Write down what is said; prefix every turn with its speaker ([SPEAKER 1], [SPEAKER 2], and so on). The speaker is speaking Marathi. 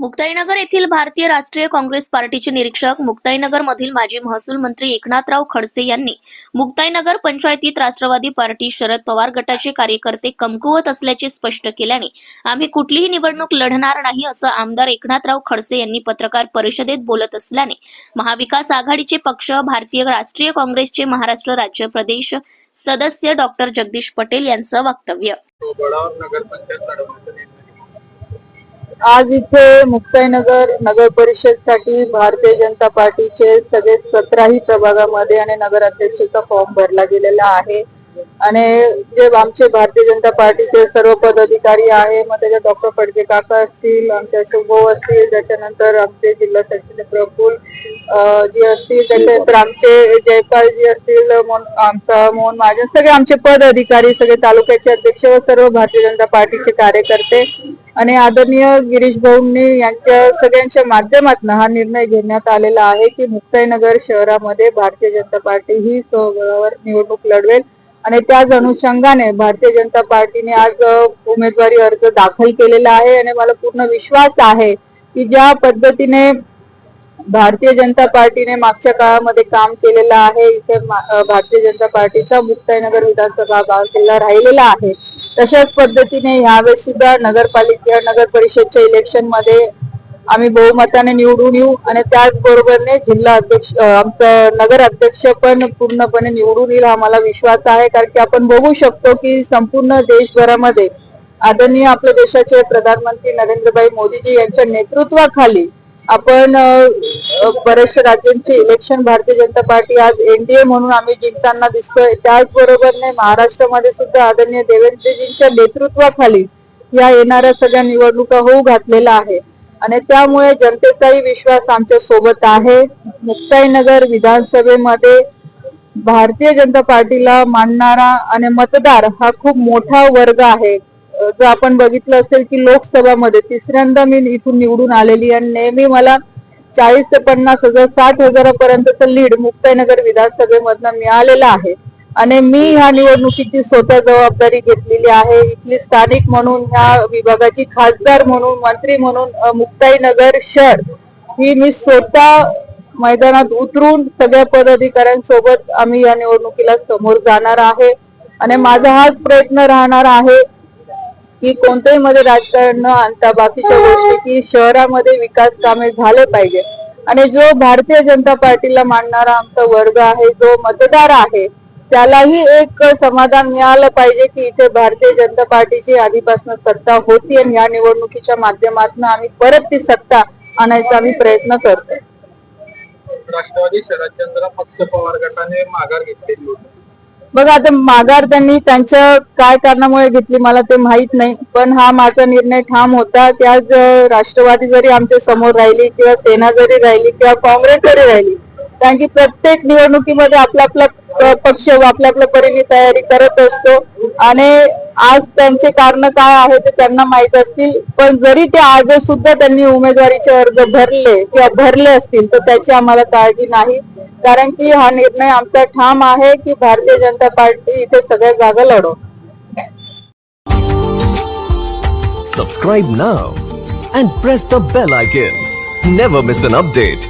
[SPEAKER 1] मुक्ताईनगर येथील भारतीय राष्ट्रीय काँग्रेस पार्टीचे निरीक्षक मुक्ताईनगर मधील माजी महसूल मंत्री एकनाथराव खडसे यांनी मुक्ताईनगर पंचायतीत राष्ट्रवादी पार्टी शरद पवार गटाचे कार्यकर्ते कमकुवत असल्याचे स्पष्ट केल्याने आम्ही कुठलीही निवडणूक लढणार नाही असं आमदार एकनाथराव खडसे यांनी पत्रकार परिषदेत बोलत असल्याने महाविकास आघाडीचे पक्ष भारतीय राष्ट्रीय काँग्रेसचे महाराष्ट्र राज्य प्रदेश सदस्य डॉक्टर जगदीश पटेल यांचं वक्तव्य
[SPEAKER 2] बळावर नगर पंचायत लढवण्याचा निर्णय
[SPEAKER 3] आज इथे मुक्ताईनगर नगर परिषदसाठी भारतीय जनता पार्टीचे सगळे सतराही प्रभागामध्ये आणि नगर अध्यक्षाचा फॉर्म भरला गेलेला आहे. आणि जे आमचे भारतीय जनता पार्टीचे सर्व पदाधिकारी आहे मग त्याच्यात डॉक्टर फडके काका असतील आमचे अशोक असतील त्याच्यानंतर आमचे जिल्हा सचिव प्रफुल जी असतील त्याच्यानंतर आमचे जयपाल जी असतील आमचा मोहन महाजन सगळे आमचे पद अधिकारी सगळे तालुक्याचे अध्यक्ष व सर्व भारतीय जनता पार्टीचे कार्यकर्ते. आणि आदरणीय गिरीश भाऊंनी यांच्या सगळ्यांच्या माध्यमातून हा निर्णय घेण्यात आलेला आहे की मुक्ताईनगर शहरामध्ये भारतीय जनता पार्टी ही स्वबळावर निवडणूक लढवेल. आणि त्याच अनुषंगाने भारतीय जनता पार्टीने आज उमेदवारी अर्ज दाखल केलेला आहे. आणि मला पूर्ण विश्वास आहे की ज्या पद्धतीने भारतीय जनता पार्टीने मागच्या काळामध्ये काम केलेलं आहे इथे भारतीय जनता पार्टीचा मुक्ताईनगर विधानसभा गाव किल्ला राहिलेला आहे. तशाच पद्धतीने यावेळेस सुद्धा नगरपालिका नगर परिषदच्या इलेक्शनमध्ये आम्ही बहुमताने निवडून येऊ आणि त्याचबरोबरने जिल्हा अध्यक्ष आमचं नगर अध्यक्ष पण पूर्णपणे निवडून येईल आम्हाला विश्वास आहे. कारण की आपण बघू शकतो की संपूर्ण देशभरामध्ये आदरणीय आपल्या देशाचे प्रधानमंत्री नरेंद्रभाई मोदीजी यांच्या नेतृत्वाखाली आपण बऱ्याचशा राज्यांचे इलेक्शन भारतीय जनता पार्टी आज एनडीए म्हणून आम्ही जिंकताना दिसतोय. त्याचबरोबरने महाराष्ट्रामध्ये सुद्धा आदरणीय देवेंद्रजींच्या नेतृत्वाखाली या येणाऱ्या सगळ्या निवडणुका होऊ घातलेला आहे आणि त्यामुळे जनतेचाही विश्वास आमच्यासोबत आहे. मुक्ताईनगर विधानसभेमध्ये भारतीय जनता पार्टीला मानणारा आणि मतदार हा खूप मोठा वर्ग आहे. जर आपण बघितलं असेल की लोकसभामध्ये तिसऱ्यांदा मी इथून निवडून आलेली आणि नेहमी मला चाळीस ते पन्नास हजार साठ हजारापर्यंतचं लीड मुक्ताईनगर विधानसभेमधनं मिळालेलं आहे. आणि मी ह्या निवडणुकीची स्वतः जबाबदारी घेतलेली आहे. इथली स्थानिक म्हणून ह्या विभागाची खासदार म्हणून मंत्री म्हणून मुक्ताईनगर शहर ही मी स्वतः मैदानात उतरून सगळ्या पदाधिकाऱ्यांसोबत आम्ही या निवडणुकीला समोर जाणार आहे. आणि माझा हाच प्रयत्न राहणार आहे की कोणत्याही मध्ये राजकारण न आणता बाकीच्या गोष्टी की शहरामध्ये विकास कामे झाले पाहिजे. आणि जो भारतीय जनता पार्टीला मानणारा आमचा वर्ग आहे जो मतदार आहे त्यालाही एक समाधान मिळालं पाहिजे की इथे भारतीय जनता पार्टीची आधीपासून सत्ता होती आणि या निवडणुकीच्या माध्यमातून आम्ही परत ती सत्ता आणायचा आम्ही प्रयत्न करतोय.
[SPEAKER 2] राष्ट्रवादी शरदचंद्र पक्ष पवार गटाने माघार घेतलेली होती.
[SPEAKER 3] बघा आता माघार त्यांनी त्यांच्या काय कारणामुळे घेतली मला ते माहीत नाही पण हा माझा निर्णय ठाम होता. की आज राष्ट्रवादी जरी आमच्यासमोर राहिली किंवा सेना जरी राहिली किंवा काँग्रेस जरी राहिली कारण की प्रत्येक निवडणुकीमध्ये आपला आपला पक्ष आपल्या आपल्या परीने तयारी करत असतो. आणि आज त्यांचे कारण काय आहे ते त्यांना माहीत असतील पण जरी ते आज सुद्धा त्यांनी उमेदवारीचे अर्ज भरले किंवा भरले असतील तर त्याची आम्हाला काळजी नाही. कारण की हा निर्णय आमचा ठाम आहे की भारतीय जनता पार्टी इथे सगळ्या जागा लढव
[SPEAKER 4] Subscribe now and press the bell icon. Never miss an update.